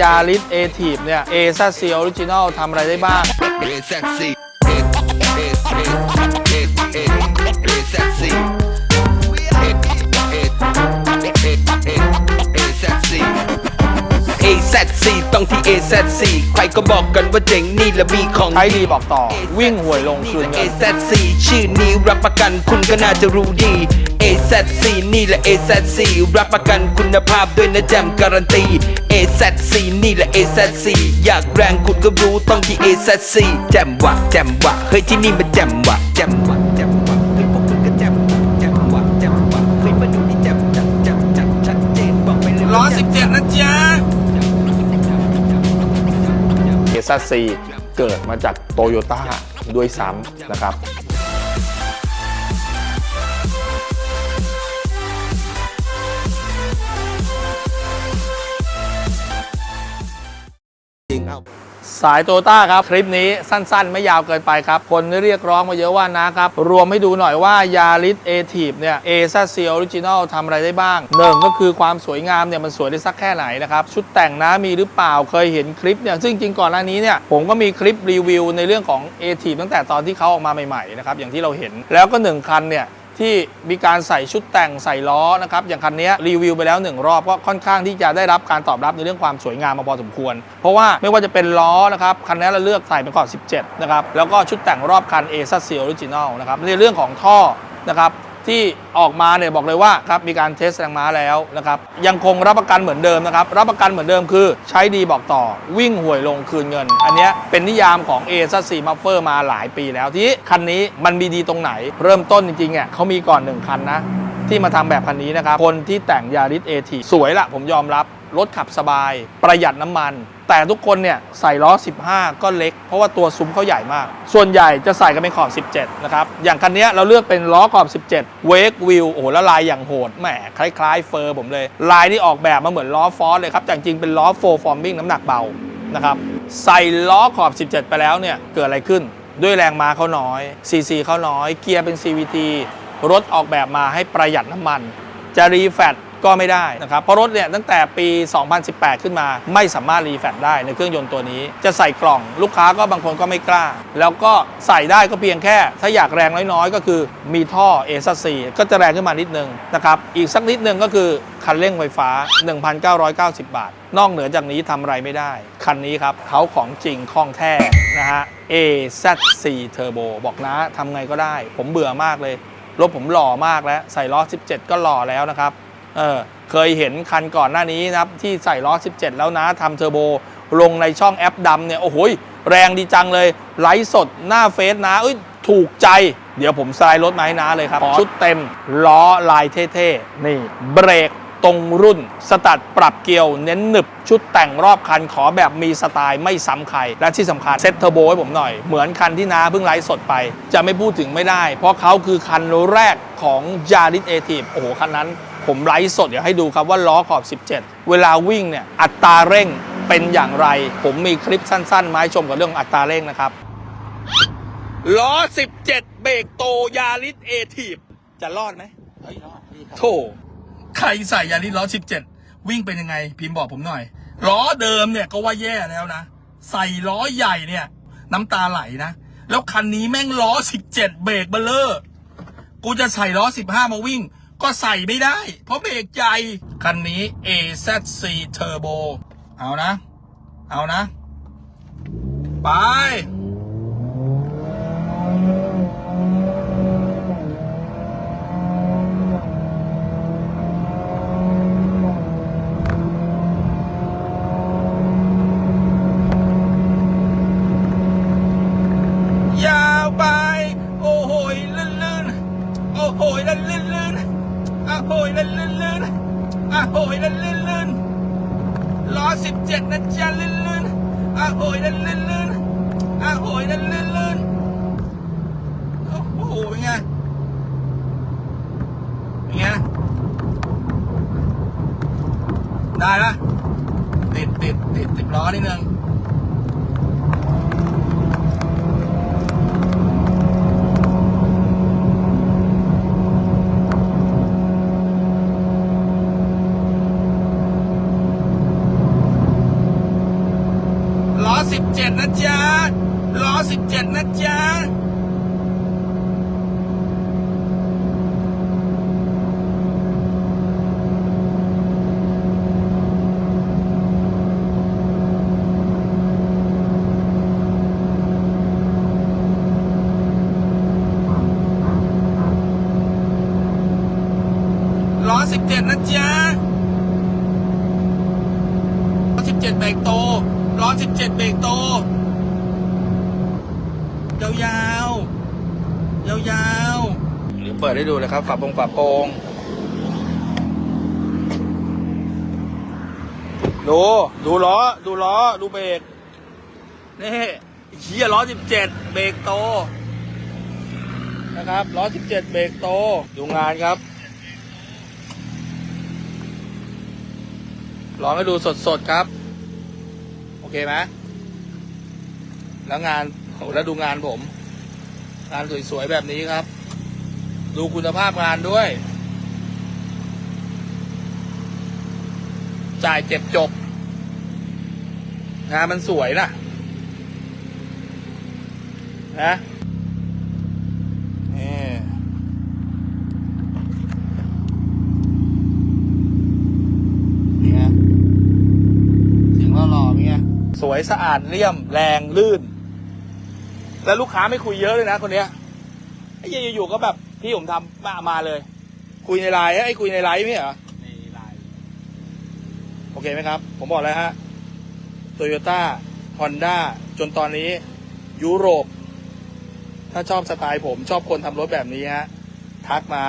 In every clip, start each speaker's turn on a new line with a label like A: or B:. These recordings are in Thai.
A: ยาริสเอทีฟเนี่ยเอซัสซีออริจินอลทำอะไรได้บ้าง
B: AZC ต้องที่ AZC ก็บอกกันว่าเจ๋งนี่และมีของ
A: ใช้ดีบอกต่อ วิ่งหวยลงคืนเงิน
B: AZC ชื่อนี้รับประกันคุณก็น่าจะรู้ดี AZC นี่แหละ AZC รับประกันคุณภาพด้วยนะแจมการันตี AZC นี่แหละ AZC อยากแรงคุณก็รู้ต้องที่ AZC แจมวะแจมวะเฮ้ยที่นี่มันแจมวะแจมวะแจมวะเฮ้ยพวกคุณก็แจมแจมวะแจมวะเฮ้ยมาดูนี่แจมจัดแจมจัดชัดเจนบอกไปเลย
A: ร้อยสิบเจ็ดนะจ๊ะ ซัสซีเกิดมาจากโตโยต้าด้วยซ้ำนะครับ สายโตต้าครับ คลิปนี้สั้นๆ ไม่ยาวเกินไปครับ คนเรียกร้องมาเยอะว่านะครับ รวมให้ดูหน่อยว่ายาริสเอทีฟเนี่ยเอซัสซีออริจินอลทำอะไรได้บ้างหนึ่งก็คือความสวยงามเนี่ยมันสวยได้สักแค่ไหนนะครับ ชุดแต่งนะมีหรือเปล่าเคยเห็นคลิปเนี่ยซึ่งจริงก่อนหน้านี้เนี่ยผมก็มีคลิปรีวิวในเรื่องของเอทีฟตั้งแต่ตอนที่เขาออกมาใหม่ๆนะครับอย่างที่เราเห็นแล้วก็หนึ่งคันเนี่ย ที่มีการใส่ชุดแต่งใส่ล้อนะครับอย่างคันนี้รีวิวไปแล้วหนึ่งรอบก็ค่อนข้างที่จะได้รับการตอบรับในเรื่องความสวยงามมาพอสมควร เพราะว่าไม่ว่าจะเป็นล้อนะครับคันนี้เราเลือกใส่เป็นกอน17นะครับแล้วก็ชุดแต่งรอบคัน a อซัสซีออริจินอลนะครับในเรื่องของท่อนะครับ ที่ออกมาเนี่ยบอกเลยว่าครับมีการเทสแรงม้าแล้วนะครับยังคงรับประกันเหมือนเดิมนะครับรับประกันเหมือนเดิมคือ ใช้ดีบอกต่อวิ่งห่วยลงคืนเงิน อันนี้เป็นนิยามของ a อสซีมัฟเฟอร์มาหลายปีแล้วที่คันนี้มันมีดีตรงไหน เริ่มต้นจริงๆเนี่ยเขามีก่อนหนึ่งคันนะที่มาทำแบบคันนี้นะครับคนที่แต่งยาริสเอทีสวยละผมยอมรับ รถขับสบาย ประหยัดน้ำมัน แต่ทุกคนเนี่ยใส่ล้อ 15 ก็เล็ก เพราะว่าตัวซุ้มเขาใหญ่มาก ส่วนใหญ่จะใส่กันเป็นขอบ 17 นะครับ อย่างคันนี้เราเลือกเป็นล้อขอบ 17เวกวิวโอ้โหแล้วลายอย่างโหด แหม คล้ายๆเฟอร์ผมเลย ลายที่ออกแบบมาเหมือนล้อฟอสเลยครับ แต่จริงๆเป็นล้อโฟฟอร์มิงน้ำหนักเบา นะครับ ใส่ล้อขอบ 17 ไปแล้วเนี่ย เกิดอะไรขึ้น ด้วยแรงม้าเขาน้อยซีซีเขาน้อย เกียร์เป็น CVT รถออกแบบมาให้ประหยัดน้ำมัน จะรีแฟต ก็ไม่ได้นะครับ เพราะรถเนี่ยตั้งแต่ปี 2018 ขึ้นมาไม่สามารถรีแฟตได้ในเครื่องยนต์ตัวนี้ จะใส่กล่องลูกค้าก็บางคนก็ไม่กล้า แล้วก็ใส่ได้ก็เพียงแค่ ถ้าอยากแรงน้อยๆ ก็คือมีท่อเอซัสซีก็จะแรงขึ้นมานิดนึงนะครับอีกสักนิดนึงก็คือคันเร่งไฟฟ้า 1,990 บาท นอกเหนือจากนี้ทำอะไรไม่ได้ คันนี้ครับเขาของจริงของแท้นะฮะ AZC Turbo บอกนะทำไงก็ได้ ผมเบื่อมากเลยรถผมหล่อมากแล้ว ใส่ล้อ 17 ก็หล่อแล้วนะครับ เออเคยเห็นคันก่อนหน้านี้นะครับที่ใส่ล้อ 17 แล้วนะทำเทอร์โบ ลงในช่องแอปดำเนี่ย โอ้โหยแรงดีจังเลย ไลฟ์สดหน้าเฟซนะเอ้ยถูกใจเดี๋ยวผมสไลด์รถมาให้นะเลยครับ ชุดเต็ม ล้อลายเท่ๆ นี่เบรกตรงรุ่น สตัดปรับเกลียวเน้นหนึบ ชุดแต่งรอบคันขอแบบมีสไตล์ไม่ซ้ำใคร และที่สำคัญเซ็ตเทอร์โบให้ผมหน่อย เหมือนคันที่น้าเพิ่งไลฟ์สดไป จะไม่พูดถึงไม่ได้ เพราะเขาคือคันแรกของยาริสเอทีฟโอ้โห คันนั้น ผมไลฟ์สดเดี๋ยวให้ดูครับว่าล้อขอบ 17 เวลาวิ่งเนี่ยอัตราเร่งเป็นอย่างไร ผมมีคลิปสั้นๆมาให้ชมกับเรื่องอัตราเร่งนะครับล้อ 17 เบรกโตยาริสเอทีฟจะรอดไหมโถใครใส่ยาริสล้อ 17 วิ่งเป็นยังไง พิมพ์บอกผมหน่อย ล้อเดิมเนี่ยก็ว่าแย่แล้วนะ ใส่ล้อใหญ่เนี่ย น้ำตาไหลนะ แล้วคันนี้แม่งล้อ 17 เบรกเบลเลอร์กูจะใส่ล้อ 15 มาวิ่ง ก็ใส่ไม่ได้ เพราะเบรกใหญ่ คันนี้ AZC Turbo เอานะ เอานะ ไป 17นะจ๊ะลื่นลื่นอ่ะโอยนั่นลื่นลื่นอ่ะโอยนั่นลื่นลื่นโอ้โหเป็นไงเป็นไงได้ปะติดติดติดติดล้อนิดนึง 17 นะจ๊ะล้อ 17 นะจ๊ะล้อ17 นะจ๊ะ ล้อ 17 เบรกโต ล้อ17เบรกโต ยาวยาวยาวยาวหรือเปิดให้ดูเลยครับฝาโปรงฝาโปรงดูดูล้อ ดูล้อ ดูเบรกนี่เฮียล้อ17เบรกโต นะครับล้อ17เบรกโต ดูงานครับลองให้ดูสดๆครับ อเคไหมแล้วงานโหแล้วดูงานผม งานสวยๆแบบนี้ครับ ดูคุณภาพงานด้วย จ่ายเจ็บจบงานมันสวยนะนะนี่นี่ไงเสียงหล่อๆมีไงส วยสะอาดเลี่ยมแรงลื่น แล้วลูกค้าไม่คุยเยอะเลยนะ คนเนี้ยไอ้เหี้ยอยู่ๆก็แบบพี่ผมทำมามาเลย คุยในไลน์ไอ้ยคุยในไลน์ไม่เหรอ
C: ในไลน์
A: โอเคไหมครับ ผมบอกแล้วฮะโตโยต้าฮอนด้าจนตอนนี้ ยุโรป ถ้าชอบสไตล์ผมชอบคนทำรถแบบนี้ฮะ ทักมา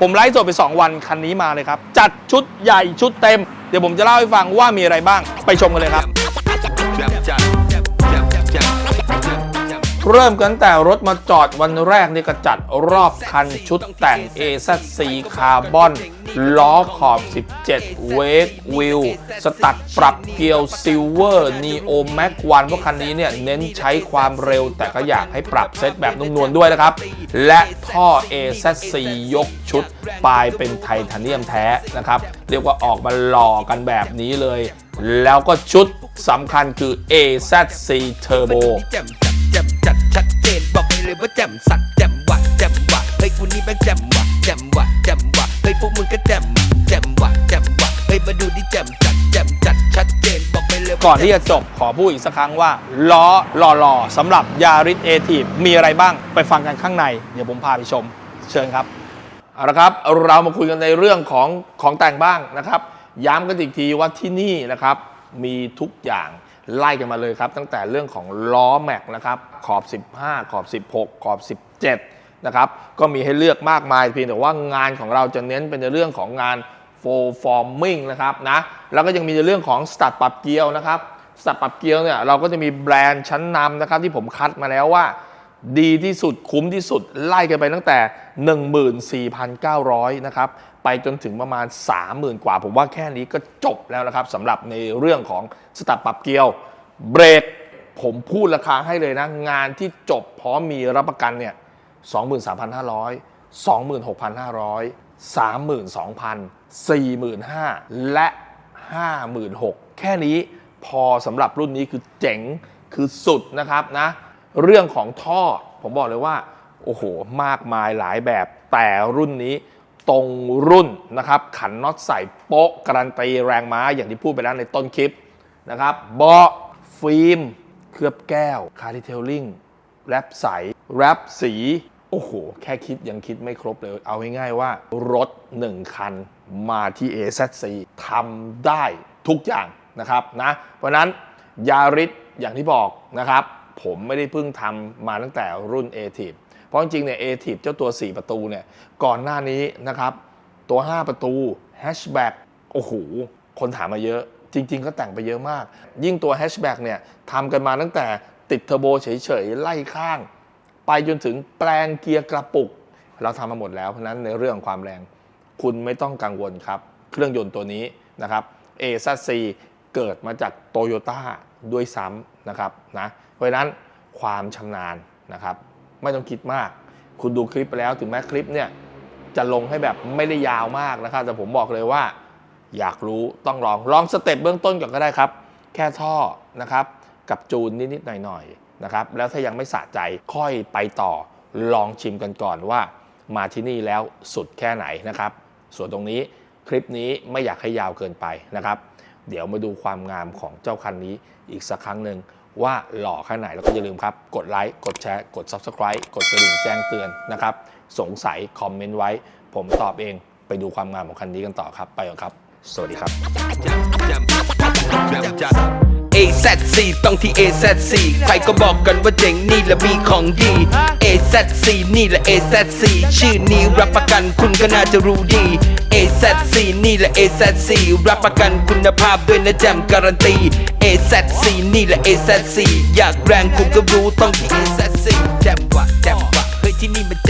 A: ผมไลฟ์สดไป 2 วันคันนี้มาเลยครับ จัดชุดใหญ่ชุดเต็ม เดี๋ยวผมจะเล่าให้ฟังว่ามีอะไรบ้าง ไปชมกันเลยครับ เริ่มกันแต่รถมาจอดวันแรกนี่ก็จัดรอบคันชุดแต่ง a z 4คาร์บอน ล้อขอบ 17 เวกวิว สตัดปรับเกียวซิลเวอร์นีโอแม็กวันเพราะคันนี้เนี่ยเน้นใช้ความเร็วแต่ก็อยากให้ปรับเซตแบบนุ่มนวลด้วยนะครับ และท่อ AZC ยกชุด ปลายเป็นไทเทเนียมแท้นะครับ เรียกว่าออกมาหล่อกันแบบนี้เลย แล้วก็ชุดสำคัญคือ AZC Turbo
B: จัดชัดเจนบอกเลยว่าแจ่มสัด เฮ้ยกูนี่แม่งแจ่มวะแจ่มวะแจ่มวะเฮ้ยพวกมึงก็แจ่มแจ่มวะแจ่มวะเฮ้ยมาดูดิแจ่มจัดแจ่มจัดชัดเจนบอกไปเลย
A: ก่อนที่จะจบขอพูดอีกสักครั้งว่าล้อหล่อๆสำหรับยาริสเอทีมีอะไรบ้างไปฟังกันข้างใน เดี๋ยวผมพาไปชม เชิญครับเอาละครับเรามาคุยกันในเรื่องของของแต่งบ้างนะครับ ย้ำกันอีกทีว่าที่นี่นะครับมีทุกอย่างไล่กันมาเลยครับ ตั้งแต่เรื่องของล้อแม็กนะครับขอบ 15 ขอบ 16 ขอบ 17 นะครับก็มีให้เลือกมากมายเพียงแต่ว่างานของเราจะเน้นเป็นในเรื่องของงาน full forming นะครับนะแล้วก็ยังมีในเรื่องของสตัดปรับเกียวนะครับสตัดปรับเกียวเนี่ยเราก็จะมีแบรนด์ชั้นนำนะครับที่ผมคัดมาแล้วว่า ดีที่สุดคุ้มที่สุดไล่กันไปตั้งแต่ 14,900นะครับไปจนถึงประมาณ 30,000 กว่า ผมว่าแค่นี้ก็จบแล้วนะครับสำหรับในเรื่องของสตัดปรับเกียวเบรกผมพูดราคาให้เลยนะ งานที่จบพร้อมมีรับประกันเนี่ย 23,500 26,500 32,000 45,000 และ 56,000 แค่นี้พอสำหรับรุ่นนี้คือเจ๋งคือสุดนะครับนะ เรื่องของท่อผมบอกเลยว่า โอ้โห มากมายหลายแบบแต่รุ่นนี้ตรงรุ่นนะครับ ขันน็อตใส่โป๊ะการันตีแรงม้าอย่างที่พูดไปแล้วในต้นคลิปนะครับเบาะฟิล์ม เคลือบแก้ว คาร์ดิเทลลิงแรปใส แรปสี โอ้โห แค่คิดยังคิดไม่ครบเลย เอาง่ายๆว่า รถ 1 คันมาที่ AZC ทำได้ทุกอย่างนะครับนะเพราะนั้นยาริสอย่างที่บอกนะครับ ผมไม่ได้เพิ่งทำมาตั้งแต่รุ่น a t i v เพราะจริงๆเนี่ย a t i v เจ้าตัว 4 ประตูเนี่ย ก่อนหน้านี้นะครับ ตัว 5 ประตูแฮชแบ็กโอ้โห คนถามมาเยอะ จริง ๆ ก็แต่งไปเยอะมาก ยิ่งตัวแฮชแบ็กเนี่ยทำกันมาตั้งแต่ติดเทอร์โบเฉยๆ ไล่ข้าง ไปจนถึงแปลงเกียร์กระปุก เราทำมาหมดแล้วเพราะนั้นในเรื่องของความแรง คุณไม่ต้องกังวลครับ เครื่องยนต์ตัวนี้นะครับ a z c เกิดมาจากโตโยต้าด้วยซ้ำนะครับนะเพราะนั้นความชำนาญนะครับ ไม่ต้องคิดมาก คุณดูคลิปไปแล้วถึงแม้คลิปเนี่ยจะลงให้แบบไม่ได้ยาวมากนะครับ แต่ผมบอกเลยว่า อยากรู้ต้องลองลองสเต็ปเบื้องต้นก่อนก็ได้ครับ แค่ท่อนะครับ กับจูนนิด ๆ หน่อย ๆ นะครับแล้วถ้ายังไม่สะใจค่อยไปต่อลองชิมกันก่อนว่ามาที่นี่แล้วสุดแค่ไหนนะครับ ส่วนตรงนี้คลิปนี้ไม่อยากให้ยาวเกินไปนะครับ เดี๋ยวมาดูความงามของเจ้าคันนี้อีกสักครั้งหนึ่งว่าหล่อแค่ไหนแล้วก็อย่าลืมครับ กดไลค์กดแชร์ กด Subscribe กดกระดิ่งแจ้งเตือนนะครับ สงสัยคอมเมนต์ไว้ ผมตอบเองไปดูความงามของคันนี้กันต่อครับไปก่อนครับ สวัสดีครับ
B: AZC ต้องที่ AZC ใครก็บอกกันว่าเจ๋งนี่และมีของดี AZC นี่และ AZC ชื่อนี้รับประกันคุณก็น่าจะรู้ดี AZC นี่และ AZC รับประกันคุณภาพด้วยนะแจมการันตี AZC นี่และ AZC อยากแรงคุณก็รู้ต้องที่ AZC แจมวะแจมวะเฮ้ยที่นี่มัน